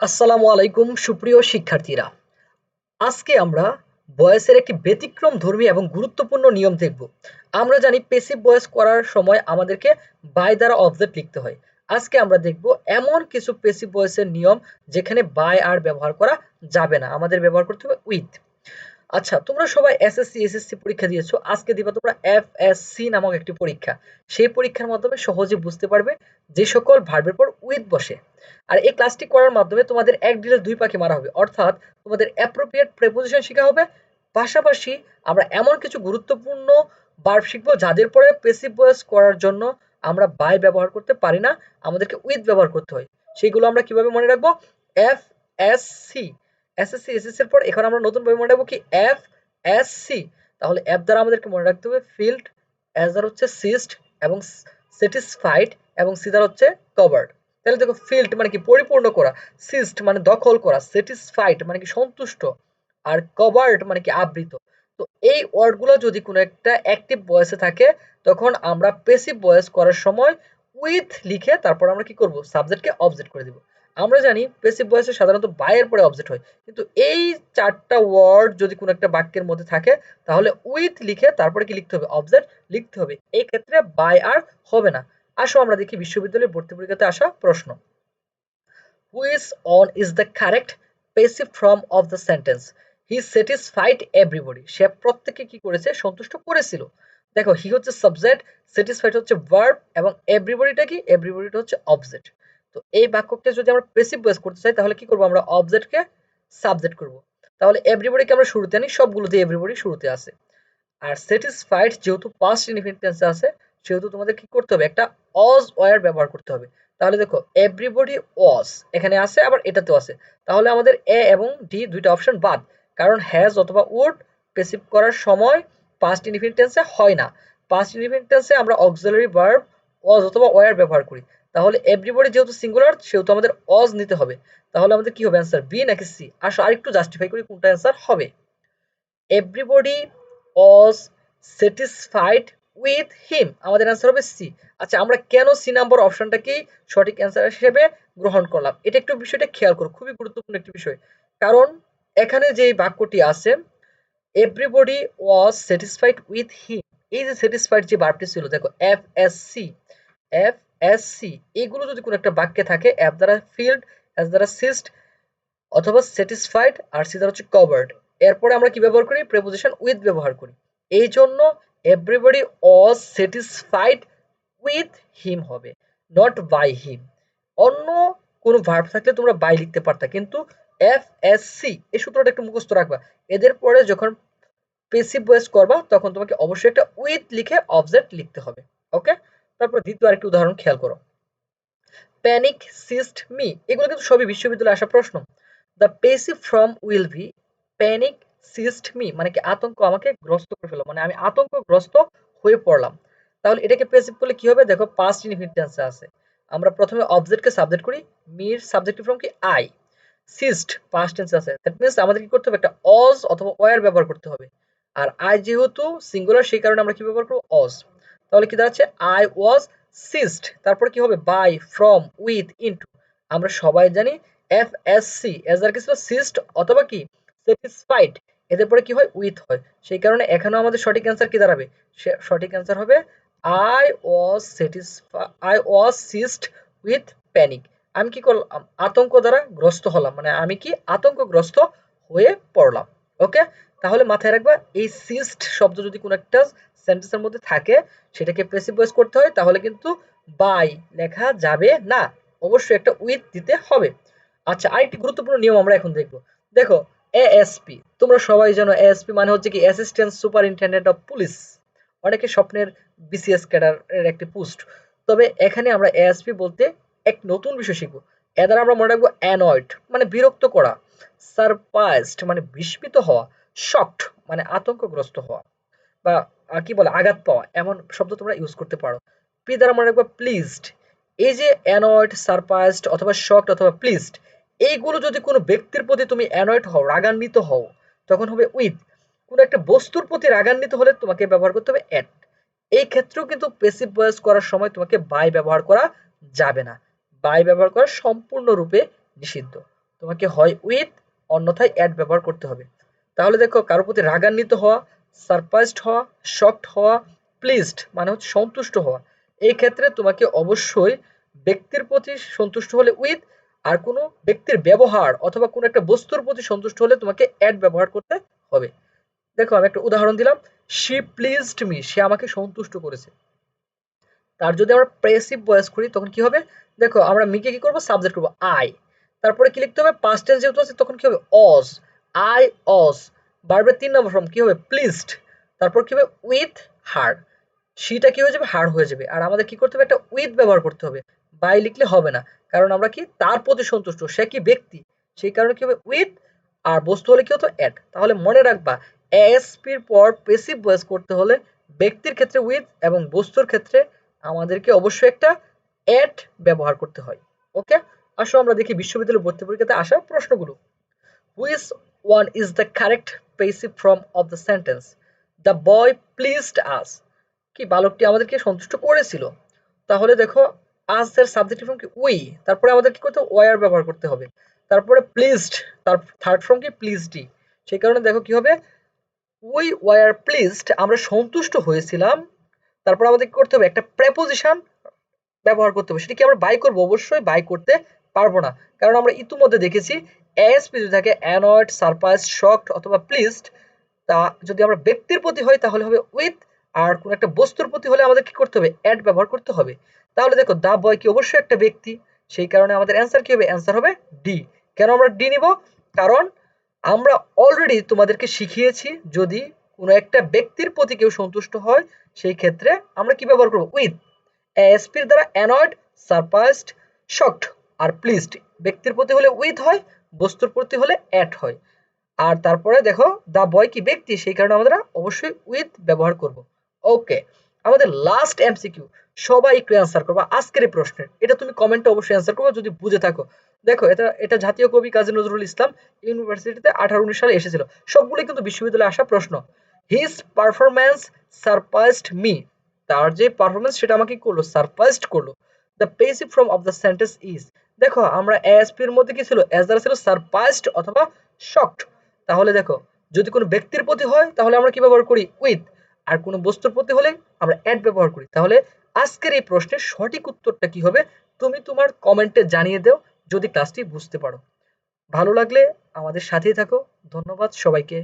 আসসালামু আলাইকুম, সুপ্রিয় শিক্ষার্থীরা। আজকে আমরা বয়সের একটি ব্যতিক্রম ধর্মী এবং গুরুত্বপূর্ণ নিয়ম দেখব। আমরা জানি পেসিভ বয়স করার সময় আমাদেরকে বাই দ্বারা অবজেক্ট লিখতে হয়। আজকে আমরা দেখব এমন কিছু পেসিভ বয়সের নিয়ম যেখানে বাই আর ব্যবহার করা যাবে না। আমাদের ব্যবহার করতে হবে উইথ আচ্ছা তোমরা সবাই এসএসসি এসএসসি পরীক্ষা দিয়েছ। আজকে দিবা তোমরা এফএসসি নামক একটি পরীক্ষা। সেই পরীক্ষার মাধ্যমে সহজে বুঝতে পারবে যে সকল ভার্বের পর উইথ বসে। আর এই ক্লাসটি করার মাধ্যমে তোমাদের এক ডিলে দুই পাখি মারা হবে। অর্থাৎ তোমাদের অ্যাপ্রোপ্রিয়েট প্রেপোজিশন শেখা হবে। পাশাপাশি আমরা এমন কিছু গুরুত্বপূর্ণ ভার্ব শিখব যাদের পরে পেসিভ ভয়েস করার জন্য আমরা বাই ব্যবহার করতে পারি না। আমাদেরকে উইথ ব্যবহার করতে হয়। সেইগুলো আমরা কীভাবে মনে রাখব? F S C SSC SSC এর পর এখন আমরা নতুন ভাবে মনে রাখব কি? এফ এস সি তাহলে এফ দ্বারা আমাদেরকে মনে রাখতে হবে ফিল্ড এস দ্বারা হচ্ছে সিস্ট এবং স্যাটিসফাইড এবং সি দ্বারা হচ্ছে কভার্ড তাহলে দেখো ফিল্ড মানে কি? পরিপূর্ণ করা। সিস্ট মানে দখল করা স্যাটিসফাইড মানে কি? সন্তুষ্ট। আর কভার্ড মানে কি? আবৃত। তো এই ওয়ার্ডগুলো যদি কোনো একটা অ্যাক্টিভ ভয়েসে থাকে, তখন আমরা পেসিভ ভয়েস করার সময় উইথ লিখে তারপর আমরা কি করব? সাবজেক্টকে অবজেক্ট করে দিব। আমরা জানি পেসিভ ভয়েসে সাধারণত বাইয়ের পরে অবজেক্ট হয়। কিন্তু এই চারটা ওয়ার্ড যদি কোনো একটা বাক্যের মধ্যে থাকে, তাহলে উইথ লিখে তারপরে কি লিখতে হবে? অবজেক্ট লিখতে হবে। এই ক্ষেত্রে বাই আর হবে না। আসো আমরা দেখি বিশ্ববিদ্যালয়ের ভর্তি পরীক্ষাতে আসা প্রশ্ন। Which one is the correct passive form of the sentence he satisfied everybody সে প্রত্যেককে কি করেছে? সন্তুষ্ট করেছিল। দেখো হি হচ্ছে সাবজেক্ট স্যাটিসফাইড হচ্ছে ভার্ব এবং এভরিবডিটা কি? এভরিবডিটা হচ্ছে অবজেক্ট তো এই বাক্যকে যদি আমরা পেসিভ ভয়েস করতে চাই, তাহলে কি করব আমরা? অবজেক্টকে সাবজেক্ট করব। তাহলে এভরিবডিকে আমরা শুরুতে আনি সবগুলোতে এভরিবডি শুরুতে আছে আর স্যাটিসফাইড যেহেতু পাস্ট ইনফিনিট আছে, সেহেতু তোমাদের কি করতে হবে? একটা অজ ওয়ার ব্যবহার করতে হবে। তাহলে দেখো এভরিবডি ওয়াজ এখানে আছে আবার এটাতেও আছে তাহলে আমাদের এ এবং ডি দুইটা অপশন বাদ। কারণ হ্যাজ অথবা উড প্রেসিভ করার সময় পাস্ট ইনফিনিট টেন্সে হয় না। পাস্ট ইনফিনিট টেন্সে আমরা অক্সিলারি ভার্ব ওয়াজ অথবা ওয়ার ব্যবহার করি। তাহলে এভরিবডি যেহেতু সিঙ্গুলার সেহেতু আমাদের অজ নিতে হবে। তাহলে আমাদের কি হবে? অ্যান্সার বি নাকি সি আসো, আরেকটু জাস্টিফাই করি কোনটা অ্যান্সার হবে। এভরিবডি অজ স্যাটিসফাইড উইথ হিম আমাদের অ্যান্সার হবে সি আচ্ছা আমরা কেন সি নাম্বার অপশনটাকেই সঠিক অ্যান্সার হিসেবে গ্রহণ করলাম? এটা একটু বিষয়টা খেয়াল করো, খুবই গুরুত্বপূর্ণ একটি বিষয়। কারণ এখানে যে বাক্যটি আছে everybody was satisfied with him এই যে স্যাটিসফাইড যে বার্বটি ছিল, দেখো F S C F S C এগুলো যদি কোনো একটা বাক্যে থাকে অ্যাপ দ্বারা ফিল্ড এস দ্বারা সিস্ট অথবা স্যাটিসফাইড আর সি দ্বারা হচ্ছে কভার্ড এরপরে আমরা কি ব্যবহার করি? প্রেপোজিশন উইথ ব্যবহার করি। এই জন্য everybody was satisfied with him হবে নট বাই হিম অন্য কোনো ভার্ব থাকলে তোমরা বাই লিখতে পারতা, কিন্তু এফ এস সি এই সূত্রটা একটু মুখস্থ রাখবা। এদের পরে যখন পেসিভ ভয়েস করবা, তখন তোমাকে অবশ্যই একটা উইথ লিখে অবজেক্ট লিখতে হবে ওকে তারপর দ্বিতীয় আরেকটি উদাহরণ খেয়াল করো। প্যানিক সিস্ট মি এগুলো কিন্তু সবই বিশ্ববিদ্যালয়ে আসা প্রশ্ন। The passive form will be panic seized me মানে কি আতঙ্ক আমাকে গ্রস্ত করে ফেলো মানে আমি আতঙ্কগ্রস্ত হয়ে পড়লাম। তাহলে এটাকে পেসিভ করলে কি হবে? দেখো পাস্ট ইনফিনিট টেন্সে আছে। আমরা প্রথমে অবজেক্টকে সাবজেক্ট করি। মির সাবজেক্টিভ ফর্ম কি? আই সিস্ট পাস্ট টেন্সে আছে। দ্যাট মিন্স আমাদের কি করতে হবে? একটা অজ অথবা ওয়ার ব্যবহার করতে হবে। আর আই যেহেতু সিঙ্গুলার সেই কারণে আমরা কি ব্যবহার করব? অজ তাহলে কি দাঁড়াচ্ছে? আই ওয়াজ সিস্ট তারপর কি হবে? বাই ফ্রম উইথ ইনটু আমরা সবাই জানি এফ এস সি এস আর কি সিস্ট অথবা কি? স্যাটিসফাইড এদের পরে কি হয়? উইথ হয়। সেই কারণে এখানেও আমাদের সঠিক অ্যান্সার কি দাঁড়াবে? সঠিক অ্যান্সার হবে I was satisfy I was seized with panic আমি কি করলাম? আতঙ্ক দ্বারা গ্রস্ত হলাম। মানে আমি কি? আতঙ্কগ্রস্ত হয়ে পড়লাম। ওকে তাহলে মাথায় রাখবা, এই সিস্ট শব্দ যদি কোনো একটা সেন্টেন্সের মধ্যে থাকে, সেটাকে প্রেসিভ ভয়েস করতে হয়, তাহলে কিন্তু বাই লেখা যাবে না। অবশ্যই একটা উইথ দিতে হবে। আচ্ছা আরেকটি গুরুত্বপূর্ণ নিয়ম আমরা এখন দেখব। দেখো এএসপি তোমরা সবাই জানো এএসপি মানে হচ্ছে কি অ্যাসিস্ট্যান্ট সুপারিনটেন্ডেন্ট অফ পুলিশ অনেকে স্বপ্নের বিসিএস ক্যাডারের একটি পোস্ট। তবে এখানে আমরা এএসপি বলতে এক নতুন বিষয় শিখব। এ দ্বারা আমরা মনে রাখব অ্যানয়েড মানে বিরক্ত করা সারপ্রাইজড মানে বিস্মিত হওয়া শকড মানে আতঙ্কগ্রস্ত হওয়া, বা কি বলে, আঘাত পাওয়া, এমন শব্দ তোমরা ইউজ করতে পারো। পি দ্বারা মনে রাখব প্লিজড এই যে অ্যানয়েড সারপ্রাইজড অথবা শকড অথবা প্লিজড এইগুলো যদি কোনো ব্যক্তির প্রতি তুমি অ্যানয়েড হও, রাগান্বিত হও, তখন হবে উইথ কোনো একটা বস্তুর প্রতি রাগান্বিত হলে তোমাকে ব্যবহার করতে হবে অ্যাট এই ক্ষেত্রেও কিন্তু পেসিভ ভয়েস করার সময় তোমাকে বাই ব্যবহার করা যাবে না। বাই ব্যবহার করা সম্পূর্ণরূপে নিষিদ্ধ। তোমাকে হয় উইথ অন্যথায় অ্যাড ব্যবহার করতে হবে। তাহলে দেখো, কারোর প্রতি রাগান্বিত হওয়া সারপ্রাইজড হওয়া, শকড হওয়া প্লিজড মানে হচ্ছে সন্তুষ্ট হওয়া। এই ক্ষেত্রে তোমাকে অবশ্যই ব্যক্তির প্রতি সন্তুষ্ট হলে উইথ আর কোনো ব্যক্তির ব্যবহার অথবা কোনো একটা বস্তুর প্রতি সন্তুষ্ট হলে তোমাকে অ্যাড ব্যবহার করতে হবে। দেখো, আমি একটা উদাহরণ দিলাম। শি প্লিজড মি সে আমাকে সন্তুষ্ট করেছে। তার যদি আমরা প্রেসিভ ভয়েস করি, তখন কি হবে? দেখো, আমরা মিকে কি করব? সাবজেক্ট করব আই তারপরে কি লিখতে হবে? পাস্ট টেন্স যেহেতু আছে, তখন কি হবে? অস আই অস বারবার তিন নম্বর ফর্ম কি হবে? প্লিজড তারপর কি হবে? উইথ হার শিটা কি হয়ে যাবে? হার হয়ে যাবে। আর আমাদের কি করতে হবে? একটা উইথ ব্যবহার করতে হবে। বাই লিখলে হবে না। কারণ আমরা কি? তার প্রতি সন্তুষ্ট। সে কি ব্যক্তি? সেই কারণে কি হবে? উইথ আর বস্তু হলে কি হতো? অ্যাড তাহলে মনে রাখবা এসপির পর পেসিভ ভয়েস করতে হলে ব্যক্তির ক্ষেত্রে উইথ এবং বস্তুর ক্ষেত্রে আমাদেরকে অবশ্যই একটা অ্যাড ব্যবহার করতে হয়। ওকে আসো আমরা দেখি বিশ্ববিদ্যালয় ভর্তি পরীক্ষাতে আসা প্রশ্নগুলো। Which one is the correct passive form of the sentence the boy pleased us কি বালকটি আমাদেরকে সন্তুষ্ট করেছিল? তাহলে দেখো এর সাবজেক্টিভ ফর্ম কি? উই তারপরে আমাদের কি করতে ওয়ার ব্যবহার করতে হবে। তারপরে প্লিজড তার থার্ড ফর্ম কি? প্লিজডি সেই কারণে দেখো কি হবে? উই ওয়ার প্লিজড আমরা সন্তুষ্ট হয়েছিলাম। তারপর আমাদের কি করতে হবে? একটা প্রেপোজিশন ব্যবহার করতে হবে। সেটা কি আমরা বাই করব? অবশ্যই বাই করতে পারব না। কারণ আমরা ইতিমধ্যে দেখেছি এসপি যদি থাকে অ্যানয়েড সারপ্রাইজ শকড অথবা প্লিজড তা যদি আমরা ব্যক্তির প্রতি হয় তাহলে হবে উইথ আর কোন একটা বস্তুর প্রতি হলে আমাদের কি করতে হবে? অ্যাড ব্যবহার করতে হবে। তাহলে দেখো দা বয় কি অবশ্যই একটা ব্যক্তি, সেই কারণে আমাদের অ্যান্সার কি হবে? অ্যান্সার হবে ডি কেন আমরা ডি নিব? কারণ আমরা অলরেডি তোমাদেরকে শিখিয়েছি, যদি কোনো একটা ব্যক্তির প্রতি কেউ সন্তুষ্ট হয়, সেই ক্ষেত্রে আমরা কি ব্যবহার করব? উইথ এসপির দ্বারা অ্যানয়েড সারপ্রাইজড শকড আর প্লিজড ব্যক্তির প্রতি হলে উইথ হয় বস্তুর প্রতি হলে অ্যাট হয়। আর তারপরে দেখো দা বয় কি ব্যক্তি, সেই কারণে আমরা অবশ্যই উইথ ব্যবহার করব। ওকে আমাদের লাস্ট এমসিকিউ সবাই একটু অ্যান্সার করবা। আজকের এই প্রশ্নের, এটা তুমি কমেন্টে অবশ্যই অ্যান্সার করবে, যদি বুঝে থাকো। দেখো, এটা এটা জাতীয় কবি কাজী নজরুল ইসলাম ইউনিভার্সিটিতে আঠারো উনিশ সালে এসেছিল। সবগুলোই কিন্তু বিশ্ববিদ্যালয়ে আসা প্রশ্ন। হিজ পারফরমেন্স সারপ্রাইজড মি তার যে পারফরমেন্স সেটা আমাকে করল সারপ্রাইজড করল। The passive form of the sentence is দেখো, আমরা এর মধ্যে কি ছিল? দ্বারা ছিল সারপ্রাইজড অথবা শকড তাহলে দেখো, যদি কোনো ব্যক্তির প্রতি হয়, তাহলে আমরা কি ব্যবহার করি? উইথ আর কোনো বস্তুর প্রতি হলে আমরা অ্যাড ব্যবহার করি। তাহলে আজকের এই প্রশ্নের সঠিক উত্তরটা কি হবে? তুমি তোমার কমেন্টে জানিয়ে দাও, যদি ক্লাসটি বুঝতে পারো। ভালো লাগলে আমাদের সাথেই থাকো। ধন্যবাদ সবাইকে।